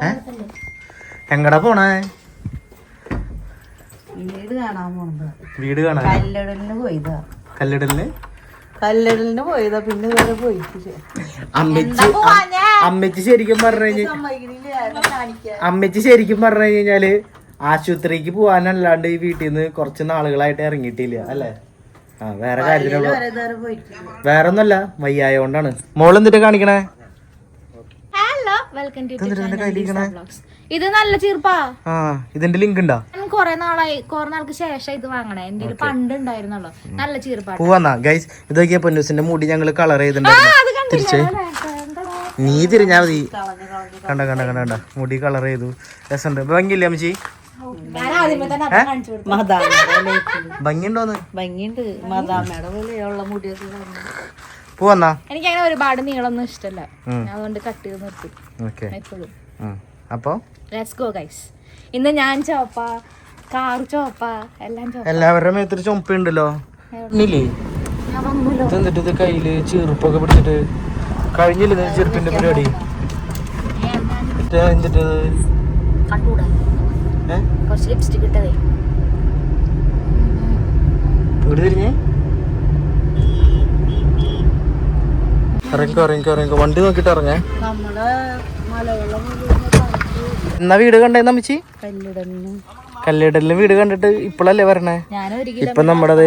ഏ? എങ്ങടാ പോണേ? വീട് കാണാൻ പോണത്. വീട് കാണാൻ? കല്ലടലിന് പോയതാ. കല്ലിടലിന്? കല്ലടലിന് പോയതാ പിന്നെ വേറെ പോയിട്ടില്ല. അമ്മച്ചി അമ്മച്ചി ശരിക്കും പറഞ്ഞു കഴിഞ്ഞാൽ അമ്മച്ചി ശരിക്കും പറഞ്ഞു കഴിഞ്ഞാൽ ആശുപത്രിക്ക് പോവാനല്ലാണ്ട് ഈ വീട്ടിൽ നിന്ന് കുറച്ച് നാളുകളായിട്ട് ഇറങ്ങിയിട്ടില്ല അല്ലേ? ആ വേറെ കാര്യത്തിനുള്ള വേറെ ഒന്നല്ല വയ്യായ കൊണ്ടാണ് മോൾ എന്തിട്ട് കാണിക്കണേ? ഹലോ വെൽക്കം ടു ഇത് നല്ല ചീർപ്പാ. ആ ഇതിന്റെ ലിങ്ക് ഉണ്ടോ? ഞാൻ കൊറേ നാളായി കൊറേ നാൾക്ക് ശേഷം ഇത് വാങ്ങണേ. എന്റെ പണ്ട് ഉണ്ടായിരുന്നല്ലോ നല്ല ചീർപ്പാ പോവാന്നാ ഗൈസ് ഇത് നോക്കിയ പൊന്നൂസിന്റെ മുടി ഞങ്ങൾ കളർ ചെയ്തിട്ടുണ്ടായിരുന്നു തിരിച്ച്. നീ തിരിഞ്ഞാ മതി. കണ്ട കണ്ട കണ്ട കണ്ട. മുടി കളർ ചെയ്തു. രസമുണ്ട്. ഭംഗിയില്ലേ അമ്മച്ചി? ഭംഗിയുണ്ടോന്ന്? ഭംഗിയുണ്ട്. മദാമയുടെ പോലെയുള്ള മുടിയൊക്കെ. പോവാന്നാ? എനിക്ക് അങ്ങനെ ഒരുപാട് നീളമൊന്നും ഇഷ്ടമല്ല അതുകൊണ്ട് കട്ട് ചെയ്ത് നിർത്തി. ഓക്കെ. എപ്പോഴും അപ്പോ? ലെറ്റ്സ് ഗോ ഗൈസ് ഇന്ന് ഞാൻ ചോപ്പ കാർ ചോപ്പ എല്ലാം ചോപ്പ. എല്ലാവരുടെ മേത്തൊരു ചുമപ്പുണ്ടല്ലോ. ഇത് കയ്യിൽ ചെറുപ്പൊക്കെ പിടിച്ചിട്ട് കഴിഞ്ഞില്ല ചെറുപ്പിന്റെ പരിപാടി? എന്നിട്ട് കുറച്ച് ലിപ്സ്റ്റിക് ഇട്ടതേ. ഇങ്ങോട്ട് തിരിഞ്ഞേ ഇറങ്ങിക്കോ ഇറങ്ങിക്കോ ഇറങ്ങിക്കോ വണ്ടി നോക്കിട്ട് ഇറങ്ങേ. എന്നാ വീട് കണ്ടേ നമ്മച്ചി? കല്ലിടലിന്. വീട് കണ്ടിട്ട് ഇപ്പോഴല്ലേ വരണേ? ഇപ്പൊ നമ്മുടേത്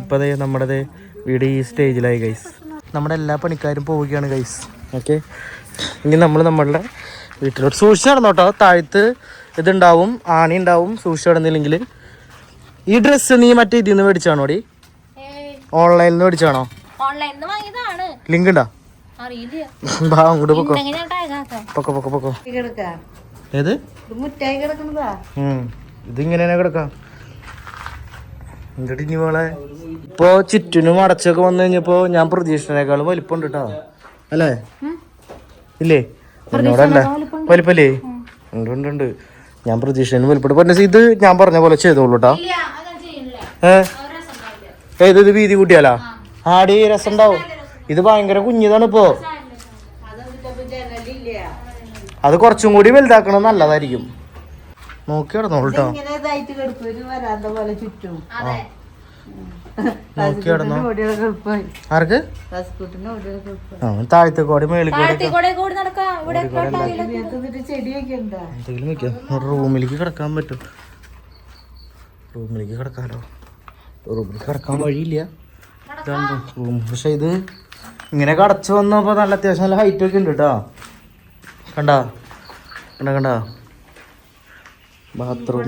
ഇപ്പതേ നമ്മുടേത് വീട് ഈ സ്റ്റേജിലായി ഗൈസ് നമ്മുടെ എല്ലാ പണിക്കാരും പോവുകയാണ് ഗൈസ് ഓക്കെ ഇനി നമ്മൾ നമ്മളുടെ വീട്ടിലോട്ട് സൂക്ഷിച്ച് നടന്നോട്ടോ. താഴത്ത് ഇതുണ്ടാവും ആണി ഉണ്ടാവും സൂക്ഷിച്ച് കിടന്നില്ലെങ്കിൽ. ഈ ഡ്രസ്സ് നീ മറ്റേ ഇതിൽ നിന്ന് മേടിച്ചാണോടി ഓൺലൈനിൽ നിന്ന് മേടിച്ചാണോ? ഓൺലൈനിൽ നിന്ന് വാങ്ങിയതാണ്. ലിങ്ക് ഉണ്ടോ അറിയില്ല. ബാ അങ്ങോട്ട് പൊക്കോ. പൊക്കോ പൊക്കോ പൊക്കോ. ഏത്. ഇതിങ്ങനെ കിടക്കാം? എന്നിട്ട് ഇനി മോളെ. ഇപ്പൊ ചുറ്റിനും അടച്ചൊക്കെ വന്നു കഴിഞ്ഞപ്പോ ഞാൻ പ്രതീക്ഷിച്ചതിനേക്കാളും വലിപ്പമുണ്ട് കേട്ടോ അല്ലേ? ഇല്ലേ? എന്നോടല്ല? വലിപ്പല്ലേ? ഉണ്ട് ഉണ്ട് ഉണ്ട്. ഞാൻ പ്രതീക്ഷിച്ചതിന് വെളിപ്പെടും പറഞ്ഞ ഇത് ഞാൻ പറഞ്ഞ പോലെ ചെയ്തോളൂ കേട്ടോ ഏത് ഇത് വീതി കൂട്ടിയാലാ? ആടി രസം ഉണ്ടാവും. ഇത് ഭയങ്കര കുഞ്ഞിതാണ് ഇപ്പോ. അത് കുറച്ചും കൂടി വലുതാക്കണം നല്ലതായിരിക്കും. നോക്കി കിടന്നോളൂ കേട്ടോ ആർക്ക്? താഴത്തെ കോടി മേളിൽ എന്തെങ്കിലും വെക്കാം. റൂമിലേക്ക് കിടക്കാൻ പറ്റും. റൂമിലേക്ക് കിടക്കാലോ. റൂമിലേക്ക് കിടക്കാൻ വഴിയില്ല. ഇതാണ് റൂം. പക്ഷെ ഇത് ഇങ്ങനെ കടച്ചു വന്നപ്പോൾ നല്ല അത്യാവശ്യം നല്ല ഹൈറ്റ് ഒക്കെ ഉണ്ട് കേട്ടോ കണ്ടാ? കണ്ട കണ്ടാ? ബാത്റൂം.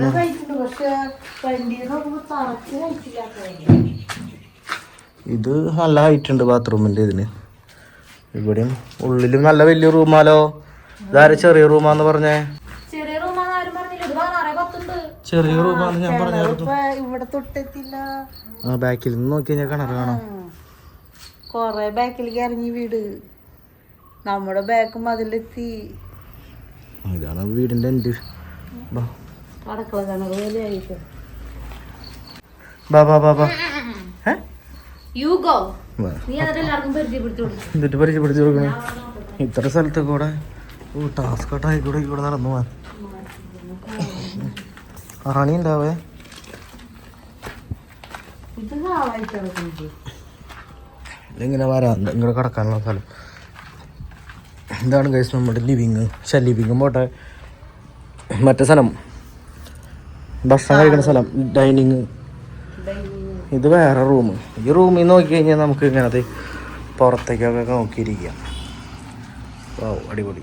ഇത് നല്ല ഹൈറ്റ് ഉണ്ട് ബാത്റൂമിന്റെ ഇതിന്. ഇവിടെയും ഉള്ളിലും നല്ല വലിയ റൂമാലോ ഇതാരെ ചെറിയ റൂമാന്ന് പറഞ്ഞേ? ചെറിയ റൂമാണ് ഞാൻ പറഞ്ഞായിരുന്നു ഇപ്പൊ ഇവിടെ തൊട്ടെത്തില്ല. ആ ബാക്കിൽ നിന്ന് നോക്കി കഴിഞ്ഞാൽ കിണർ കാണാം. കൊറേ ബാക്കിലേക്ക് ഇറങ്ങി വീട്. നമ്മുടെ ബാക്കും അതിലെത്തി. ഇതാണ് വീടിന്റെ എന്റെ ബാ. അടക്കള കിണർ പോലെ ആയിട്ട് ബാ ബാ ബാ. ബാ ഏ? എന്നിട്ട് പരിചയപ്പെടുത്തി കൊടുക്കണേ? ഇത്ര സ്ഥലത്ത് കൂടെ ഓ ടാസ്ക് ആയിക്കൂടെ ഇവിടെ നടന്നു പോവാൻ. ആണി ഉണ്ടാവേ ഇതെങ്ങനെ ഇങ്ങനെ വരാം ഇങ്ങോട്ട് കിടക്കാനുള്ള സ്ഥലം? ഇതാണ് ഗൈസ് നമ്മുടെ ലിവിങ് പക്ഷെ ലിവിങ്ങും പോട്ടെ. മറ്റേ സ്ഥലം. ഭക്ഷണം കഴിക്കുന്ന സ്ഥലം. ഡൈനിങ് ഇത് വേറെ റൂം ഈ റൂമിൽ നോക്കി കഴിഞ്ഞാൽ നമുക്ക് ഇങ്ങനത്തെ പുറത്തേക്കൊക്കെ നോക്കിയിരിക്കാം. ഓ അടിപൊളി.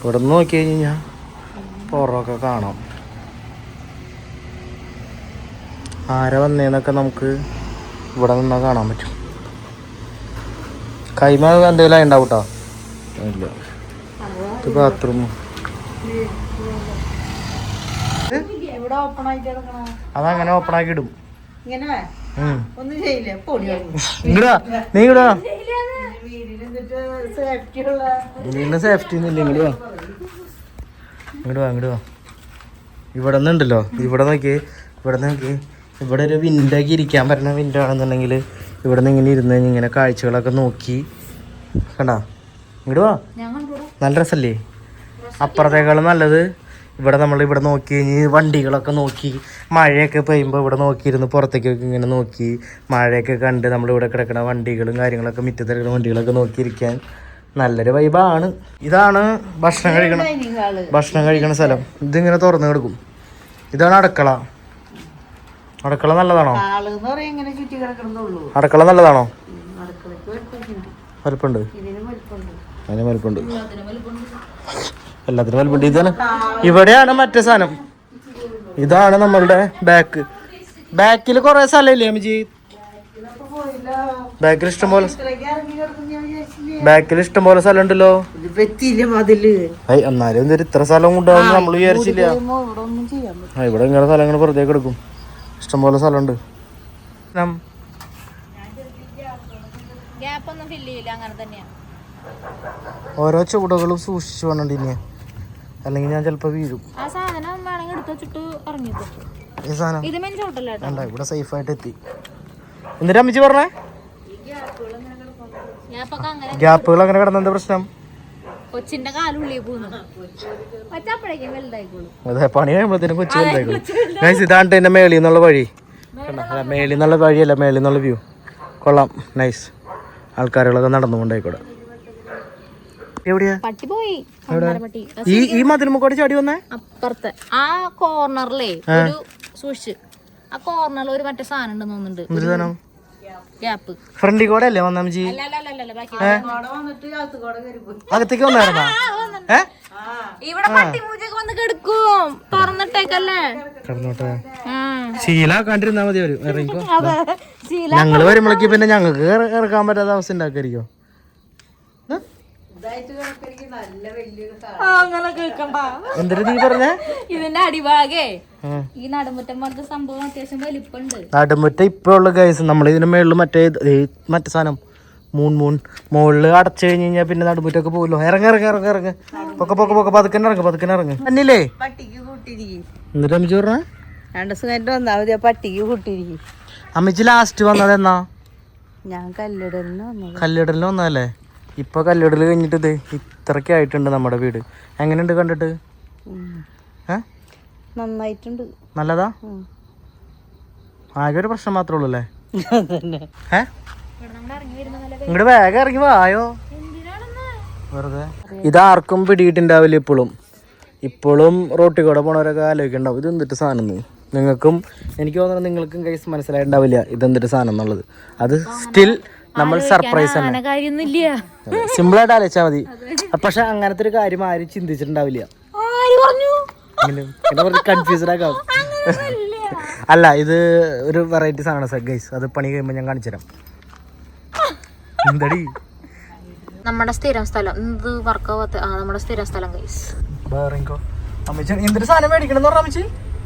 ഇവിടെ നിന്ന് നോക്കി കഴിഞ്ഞാൽ പുറമൊക്കെ കാണാം. ആരെ വന്നേന്നൊക്കെ നമുക്ക് ഇവിടെ നിന്നാൽ കാണാൻ പറ്റും. കൈമ എന്തെങ്കിലും ഉണ്ടാവും കേട്ടോ ഇല്ല. ഇത് ബാത്റൂം ഇവിടെ ഓപ്പൺ ആയിട്ട് കിടക്കണ അതങ്ങനെ ഓപ്പൺ ആക്കി ഇടും. ഒന്നും ചെയ്യില്ല ഇങ്ങടാ നീ ഇങ്ങടാ. വീടിന് സേഫ്റ്റി ഉള്ള വീടിന്റെ സേഫ്റ്റി ഒന്നും ഇല്ല ഇങ്ങോട്ട് വാ. ഇങ്ങോട്ട് വാ ഇങ്ങോട്ട് വാ. ഇവിടെ നിന്നുണ്ടല്ലോ ഇവിടെ നോക്കി ഇവിടെ നോക്കി ഇവിടെ ഒരു വിൻഡോക്ക് ഇരിക്കാൻ പറ്റുന്ന വിൻഡോ ആണെന്നുണ്ടെങ്കിൽ ഇവിടെ നിന്ന് ഇങ്ങനെ ഇരുന്ന് ഇങ്ങനെ കാഴ്ചകളൊക്കെ നോക്കി. കണ്ടാ? ഇങ്ങോട്ട് വാ. നല്ല രസല്ലേ? അപ്പുറത്തേക്കാളും നല്ലത്. ഇവിടെ നമ്മൾ ഇവിടെ നോക്കി കഴിഞ്ഞ് വണ്ടികളൊക്കെ നോക്കി മഴയൊക്കെ പെയ്യുമ്പോൾ ഇവിടെ നോക്കിയിരുന്ന് പുറത്തേക്കൊക്കെ ഇങ്ങനെ നോക്കി മഴയൊക്കെ കണ്ട് നമ്മളിവിടെ കിടക്കുന്ന വണ്ടികളും കാര്യങ്ങളൊക്കെ മിറ്റത്ത് കിടക്കുന്ന വണ്ടികളൊക്കെ നോക്കിയിരിക്കാൻ നല്ലൊരു വൈബാണ് ഇതാണ് ഭക്ഷണം കഴിക്കണ ഭക്ഷണം കഴിക്കണ സ്ഥലം. ഇതിങ്ങനെ തുറന്നു കിടക്കും. ഇതാണ് അടുക്കള. അടുക്കള നല്ലതാണോ? അടുക്കള നല്ലതാണോ? വലുപ്പുണ്ട്. അതിന് വലുപ്പുണ്ട്. എല്ലാത്തിനും വലുപ്പുണ്ട് ഇതാണ്. ഇവിടെയാണ് മറ്റേ സാധനം. ഇതാണ് നമ്മളുടെ ബാക്ക് ബാക്കിൽ കുറെ സ്ഥലമില്ലേ അമ്മജി ബാക്കിൽ ഇഷ്ടംപോലെ ബാക്കിൽ ഇഷ്ടംപോലെ സ്ഥലം ഉണ്ടല്ലോ എന്നാലും എന്തൊരു ഇത്ര സ്ഥലം ഉണ്ടാവും നമ്മൾ വിചാരിച്ചില്ല. ഇവിടെ ആ ഇങ്ങനെ സ്ഥലങ്ങൾ വെറുതെ കിടക്കും. ഇഷ്ടംപോലെ സ്ഥലമുണ്ട്. ഓരോ ചൂടകളും സൂക്ഷിച്ചു വേണം ഇനി അല്ലെങ്കിൽ ഞാൻ ചിലപ്പോൾ വീഴും. ആ സാധനം വേണമെങ്കിൽ എടുത്ത് വെച്ചിട്ട് ഇറങ്ങിക്കോ ഈ സാധനം? ഇത് മെൻ ചോട്ടല്ല കേട്ടോ? വേണ്ട ഇവിടെ സേഫായിട്ട് എത്തി. എന്നിട്ട് അമ്മച്ചി പറഞ്ഞേ? ഗ്യാപ്പുകൾ അങ്ങനെ കിടന്ന എന്താ പ്രശ്നം? കൊച്ചിന്റെ കാലുള്ളിൽ അതെ പണി കഴിയുമ്പോഴത്തേനും കൊച്ചു വലുതായിക്കോളും. ഗൈസ് ഇതാണ് എന്റെ മേളിൽ നിന്നുള്ള വഴി. മേളിൽ നിന്നുള്ള വഴിയല്ല മേളിൽ നിന്നുള്ള വ്യൂ കൊള്ളാം. നൈസ് ആൾക്കാരുകളൊക്കെ നടന്നുകൊണ്ടായിക്കോട്ടെ എവിടെയാ? പട്ടി പോയി. പട്ടി ഈ ഈ മതിലുമുക്കോട് ചാടി വന്നേ? അപ്പുറത്ത്. ആ കോർണറിലേ ഒരു സൂക്ഷിച്ച്. ആ കോർണറിൽ ഒരു മറ്റേ സാധനം ഉണ്ടെന്ന് തോന്നുന്നുണ്ട്. ഗ്യാപ്പ്. ഫ്രണ്ടി കൂടെ അല്ലേ വന്നാ പോയി. അകത്തേക്ക് വന്നായിരുന്നാ? ഏ? ഇവിടെ വന്ന് കിടക്കും. തുറന്നിട്ടേക്കല്ലേ? കിടന്നോട്ടെ. ഉം. ശീലാക്കാണ്ടിരുന്നാ മതി ഇറങ്ങിക്കോ. ശീല ഞങ്ങൾ വരുമ്പോഴേക്ക് പിന്നെ ഞങ്ങൾക്ക് ഇറക്കാൻ പറ്റാത്ത അവസ്ഥ ഉണ്ടാക്കായിരിക്കോ. അങ്ങനെ കേക്കണ്ട. എന്തൊരു നീ പറഞ്ഞ? ഇതിന്റെ അടിഭാഗേ ഈ നടുമുറ്റം പോലത്തെ സംഭവം അത്യാവശ്യം വലിപ്പുണ്ട് നടുമുറ്റ ഇപ്പൊ ഉള്ള ഗൈസ് നമ്മൾ ഇതിന് മേളിൽ മറ്റേ മറ്റേ സാധനം മൂൺ മൂൺ. മുകളിൽ അടച്ചു കഴിഞ്ഞ് കഴിഞ്ഞാൽ പിന്നെ നടുമുറ്റൊക്കെ പോകുമല്ലോ ഇറങ്ങ ഇറങ്ങ ഇറങ്ങ ഇറങ്ങ. പൊക്കെ പൊക്കെ പൊക്കെ പതുക്കന്നെ ഇറങ്ങ പതുക്കന്നെ ഇറങ്ങ. അന്നില്ലേ? എന്നിട്ട് അമ്മച്ചി പറഞ്ഞ? രണ്ട് ദിവസം കഴിഞ്ഞിട്ട് വന്നാ മതി പട്ടിക്ക് കൂട്ടിയിരിക്കും അമ്മച്ചി ലാസ്റ്റ് വന്നത് എന്നാ? ഞാൻ കല്ലിടലിന് വന്നത്. കല്ലിടലിന് വന്നതല്ലേ? ഇപ്പൊ കല്ലിടൽ കഴിഞ്ഞിട്ട് ഇത് ഇത്രയ്ക്ക് ആയിട്ടുണ്ട് നമ്മുടെ വീട്. എങ്ങനെയുണ്ട് കണ്ടിട്ട്. നന്നായിട്ടുണ്ട്. നല്ലതാ? ആകെ ഒരു പ്രശ്നം മാത്രമേ ഉള്ളൂ അല്ലേ ഇങ്ങോട്ട് വേഗം ഇറങ്ങി വായോ വെറുതെ. ഇതാർക്കും പിടിയിട്ടുണ്ടാവില്ല ഇപ്പോഴും ഇപ്പോഴും റോട്ടിൽ കൂടെ പോണവരൊക്കെ ആലോചിക്കണ്ടാവും. ഇത് എന്തിട്ട് സാധനം എന്ന്. നിങ്ങൾക്കും എനിക്ക് തോന്നുന്നു നിങ്ങൾക്കും കൈസ് മനസ്സിലായിട്ടുണ്ടാവില്ല ഇത് എന്തിട്ട് സാധനം എന്നുള്ളത്. അത് സ്റ്റിൽ നമ്മൾ സർപ്രൈസ് തന്നെ. സിമ്പിൾ ആയിട്ട് ആലോചിച്ചാൽ മതി. പക്ഷെ അങ്ങനത്തെ ഒരു കാര്യം ആരും ചിന്തിച്ചിട്ടുണ്ടാവില്ല. കൺഫ്യൂസ്ഡ് ആക്കാം. അല്ല ഇത് ഒരു വെറൈറ്റി സാധനമാണ് സർ ഗൈസ് അത് പണി കഴിയുമ്പോൾ ഞാൻ കാണിച്ചു തരാം. എന്തടി? നമ്മുടെ സ്ഥിരം സ്ഥലം. എന്ത് വർക്കാവാത്ത ആ നമ്മുടെ സ്ഥിരം സ്ഥലം ഗൈസ് എന്തൊരു സാധനം മേടിക്കണം എന്ന് പറഞ്ഞ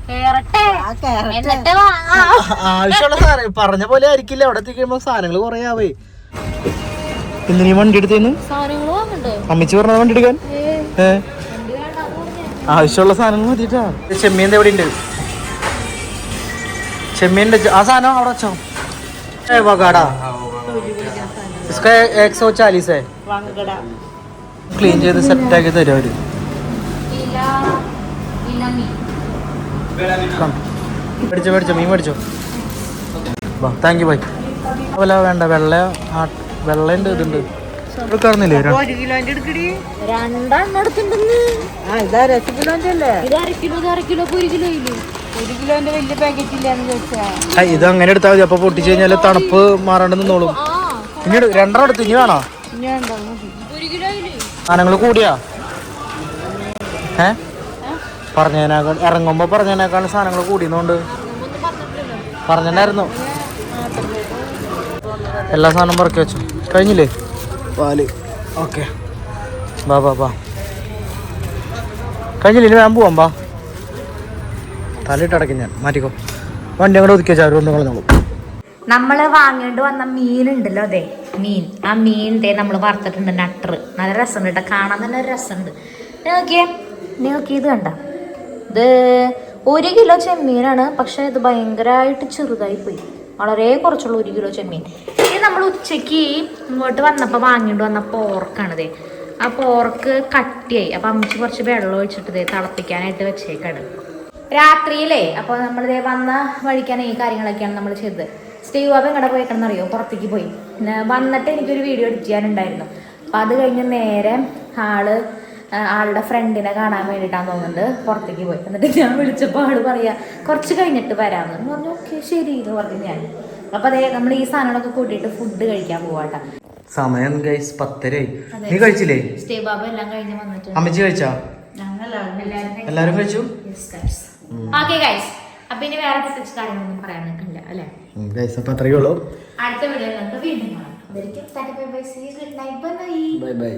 അമ്മച്ചി കേറട്ടെ ആ കയറ എന്നിട്ട് വാങ്ങാം ആവശ്യമുള്ള സാധനം പറഞ്ഞ പോലെ ആയിരിക്കില്ല അവിടെ എത്തിക്കുമ്പോ സാധനങ്ങൾ കുറെ ആവേ ഇന്ന് നീ വണ്ടി എടുത്തേന്ന് സാധനങ്ങൾ വാങ്ങണ്ടേ അമ്മച്ചി പറഞ്ഞ വണ്ടി എടുക്കാൻ ഏ വണ്ടി വേണ്ട അത് പറഞ്ഞേ. ആവശ്യമുള്ള സാധനങ്ങൾ മതിട്ടാ ചെമ്മീൻ എവിടെ ഉണ്ട് ചെമ്മീൻ്റെ ആ സാധനം അവിടെ വെച്ചോ ഏ വകാടാ इसका एक सौ चालीस है വങ്കട ക്ലീൻ ചെയ്ത് സെറ്റ് ആക്കി തരും അവര് ഇല ഇല മീൻ മേടിച്ചോ മേടിച്ചോ മീൻ മേടിച്ചോ. വാ താങ്ക് യു ബൈ അതുപോലെ വേണ്ട വെള്ള വെള്ളയുണ്ട് ഇതുണ്ട്. എടുക്കാറുന്നില്ലേ ഇത് അങ്ങനെ എടുത്താൽ മതി. അപ്പൊ പൊട്ടിച്ചു കഴിഞ്ഞാൽ തണുപ്പ് മാറാണ്ട് നിന്നോളും. ഇനി രണ്ടെണ്ണം എടുത്ത് ഇനി വേണോ? സാധനങ്ങൾ കൂടിയാ. ഏ? പറഞ്ഞതിനേക്കാൾ ഇറങ്ങുമ്പോൾ പറഞ്ഞതിനേക്കാൾ സാധനങ്ങൾ കൂടിയതുകൊണ്ട് പറഞ്ഞിട്ടുണ്ടായിരുന്നു. എല്ലാ സാധനവും പറക്കി വെച്ചു. കഴിഞ്ഞില്ലേ? പാൽ. ഓക്കെ. ബാ ബാ ബാ. കഴിഞ്ഞില്ലേ? ഞാൻ വേഗം പോവാം ബാ. തലയിട്ടടക്കി ഞാൻ. മാറ്റിക്കോ. വണ്ടി അങ്ങോട്ട് ഒതുക്കി വെച്ചാൽ അവരൊന്നും കളഞ്ഞോളൂ. നമ്മൾ വാങ്ങേണ്ടി വന്ന മീനുണ്ടല്ലോ അതെ മീൻ. ആ മീൻ ദേ നമ്മൾ വറുത്തിട്ടുണ്ട് നട്ടർ നല്ല രസമുണ്ട് കേട്ടോ. കാണാൻ തന്നെ ഒരു രസമുണ്ട്. നോക്കിയേ. നോക്കി ഇത് കണ്ട? ഇത് ഒരു കിലോ ചെമ്മീനാണ് പക്ഷെ ഇത് ഭയങ്കരമായിട്ട് ചെറുതായി പോയി വളരെ കുറച്ചുള്ള ഒരു കിലോ ചെമ്മീൻ. ഇത് നമ്മൾ ഉച്ചയ്ക്ക് ഇങ്ങോട്ട് വന്നപ്പോൾ വാങ്ങിയിട്ട് വന്ന പോർക്കാണിത് ആ പോർക്ക് കട്ടിയായി. അപ്പൊ അമ്മച്ചി കുറച്ച് വെള്ളം ഒഴിച്ചിട്ട് തിളപ്പിക്കാനായിട്ട് വെച്ചേക്കാണ്. രാത്രിയിലേ അപ്പോൾ നമ്മൾ വന്ന വഴിക്കാണ് ഈ കാര്യങ്ങളൊക്കെയാണ് നമ്മൾ ചെയ്തത്. സ്റ്റീവ് ബാബ് എങ്ങടെ പോയേക്കണെന്ന് അറിയോ? പുറത്തേക്ക് പോയി. വന്നിട്ട് എനിക്കൊരു വീഡിയോ എഡിറ്റ് ചെയ്യാനുണ്ടായിരുന്നു. അപ്പം അത് കഴിഞ്ഞ് നേരെ ആൾ ആളുടെ ഫ്രണ്ടിനെ കാണാൻ വേണ്ടിയിട്ടാണ് തോന്നുന്നത്. പുറത്തേക്ക് പോയി. എന്നിട്ട് ഞാൻ വിളിച്ചപ്പോൾ ആൾ പറയാ കുറച്ച് കഴിഞ്ഞിട്ട് വരാമെന്ന്. പറഞ്ഞു ഓക്കെ ശരി എന്ന് പറഞ്ഞു ഞാൻ. അപ്പൊ അതെ നമ്മൾ ഈ സാധനങ്ങളൊക്കെ കൂട്ടിയിട്ട് ഫുഡ് കഴിക്കാൻ പോവാട്ടാ സമയം ഗൈസ് പത്തരയായി. നീ കഴിച്ചില്ലേ? സ്റ്റേ ബാബ എല്ലാം കഴിഞ്ഞ് വന്നിട്ട്. അമ്മച്ചി കഴിച്ചാ? എല്ലാവരും എല്ലാരും കഴിച്ചു? ഓക്കെ ഗൈസ് അപ്പൊ ഇനി വേറെ പ്രത്യേകിച്ച് കാര്യങ്ങളൊന്നും പറയാൻ നിൽക്കില്ല അല്ലേ? ഗൈസ് അപ്പൊ അത്രയേ ഉള്ളൂ. അടുത്ത വീഡിയോ നമുക്ക് വീണ്ടും കാണാം. Bye bye